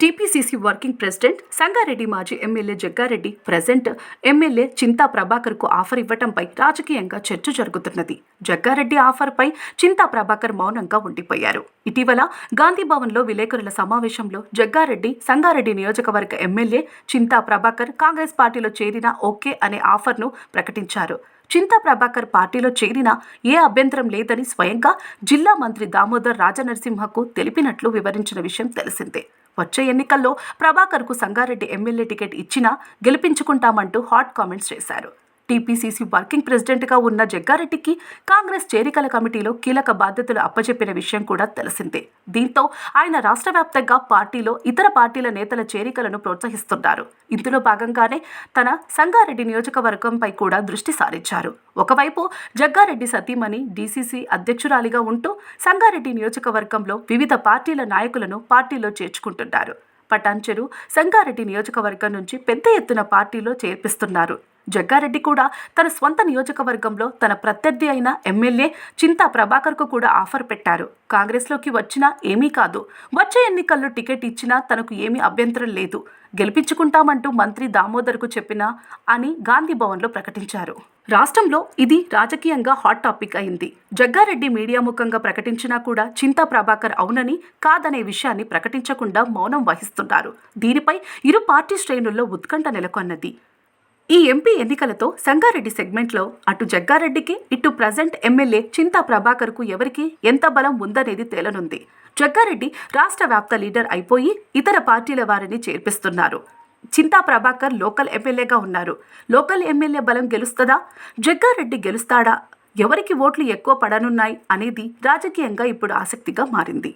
TPCC working president Sangareddy మాజీ MLA Jaggareddy present MLA Chinta ప్రభాకర్కు offer ఇవ్వటంపై రాజకీయంగా చర్చ జరుగుతున్నది. జగ్గారెడ్డి ఆఫర్పై చింతా ప్రభాకర్ మౌనంగా ఉండిపోయారు. ఇటీవల గాంధీ భవన్లో విలేకరుల సమావేశంలో జగ్గారెడ్డి సంగారెడ్డి నియోజకవర్గ ఎమ్మెల్యే చింతా ప్రభాకర్ కాంగ్రెస్ పార్టీలో చేరిన ఓకే అనే ఆఫర్ను ప్రకటించారు. చింతా ప్రభాకర్ పార్టీలో చేరినా ఏ అభ్యంతరం లేదని స్వయంగా జిల్లా మంత్రి దామోదర్ రాజనరసింహకు తెలిపినట్లు వివరించిన విషయం తెలిసిందే. వచ్చే ఎన్నికల్లో ప్రభాకర్కు సంగారెడ్డి ఎమ్మెల్యే టికెట్ ఇచ్చినా గెలిపించుకుంటామంటూ హాట్ కామెంట్స్ చేశారు. టీపీసీసీ వర్కింగ్ ప్రెసిడెంట్గా ఉన్న జగ్గారెడ్డికి కాంగ్రెస్ చేరికల కమిటీలో కీలక బాధ్యతలు అప్పచెప్పిన విషయం కూడా తెలిసిందే. దీంతో ఆయన రాష్ట్ర వ్యాప్తంగా పార్టీలో ఇతర పార్టీల నేతల చేరికలను ప్రోత్సహిస్తున్నారు. ఇందులో భాగంగానే తన సంగారెడ్డి నియోజకవర్గంపై కూడా దృష్టి సారించారు. ఒకవైపు జగ్గారెడ్డి సతీమణి డీసీసీ అధ్యక్షురాలిగా ఉంటూ సంగారెడ్డి నియోజకవర్గంలో వివిధ పార్టీల నాయకులను పార్టీలో చేర్చుకుంటున్నారు. పటాన్చెరు సంగారెడ్డి నియోజకవర్గం నుంచి పెద్ద ఎత్తున పార్టీలో చేర్పిస్తున్నారు. జగ్గారెడ్డి కూడా తన స్వంత నియోజకవర్గంలో తన ప్రత్యర్థి అయిన ఎమ్మెల్యే చింతా ప్రభాకర్కు కూడా ఆఫర్ పెట్టారు. కాంగ్రెస్లోకి వచ్చినా ఏమీ కాదు. వచ్చే ఎన్నికల్లో టికెట్ ఇచ్చినా తనకు ఏమీ అభ్యంతరం లేదు. గెలిపించుకుంటామంటూ మంత్రి దామోదర్కు చెప్పినా అని గాంధీ భవన్లో ప్రకటించారు. రాష్ట్రంలో ఇది రాజకీయంగా హాట్ టాపిక్ అయింది. జగ్గారెడ్డి మీడియా ముఖంగా ప్రకటించినా కూడా చింతా ప్రభాకర్ అవునని కాదనే విషయాన్ని ప్రకటించకుండా మౌనం వహిస్తున్నారు. దీనిపై ఇరు పార్టీ శ్రేణుల్లో ఉత్కంఠ నెలకొన్నది. ఈ ఎంపీ ఎన్నికలతో సంగారెడ్డి సెగ్మెంట్లో అటు జగ్గారెడ్డికి ఇటు ప్రజెంట్ ఎమ్మెల్యే చింతా ప్రభాకర్కు ఎవరికి ఎంత బలం ఉందనేది తేలనుంది. జగ్గారెడ్డి రాష్ట్ర వ్యాప్త లీడర్ అయిపోయి ఇతర పార్టీల వారిని చేర్పిస్తున్నారు. చింతా ప్రభాకర్ లోకల్ ఎమ్మెల్యేగా ఉన్నారు. లోకల్ ఎమ్మెల్యే బలం గెలుస్తుందా? జగ్గారెడ్డి గెలుస్తాడా? ఎవరికి ఓట్లు ఎక్కువ పడనున్నాయి? అనేది రాజకీయంగా ఇప్పుడు ఆసక్తిగా మారింది.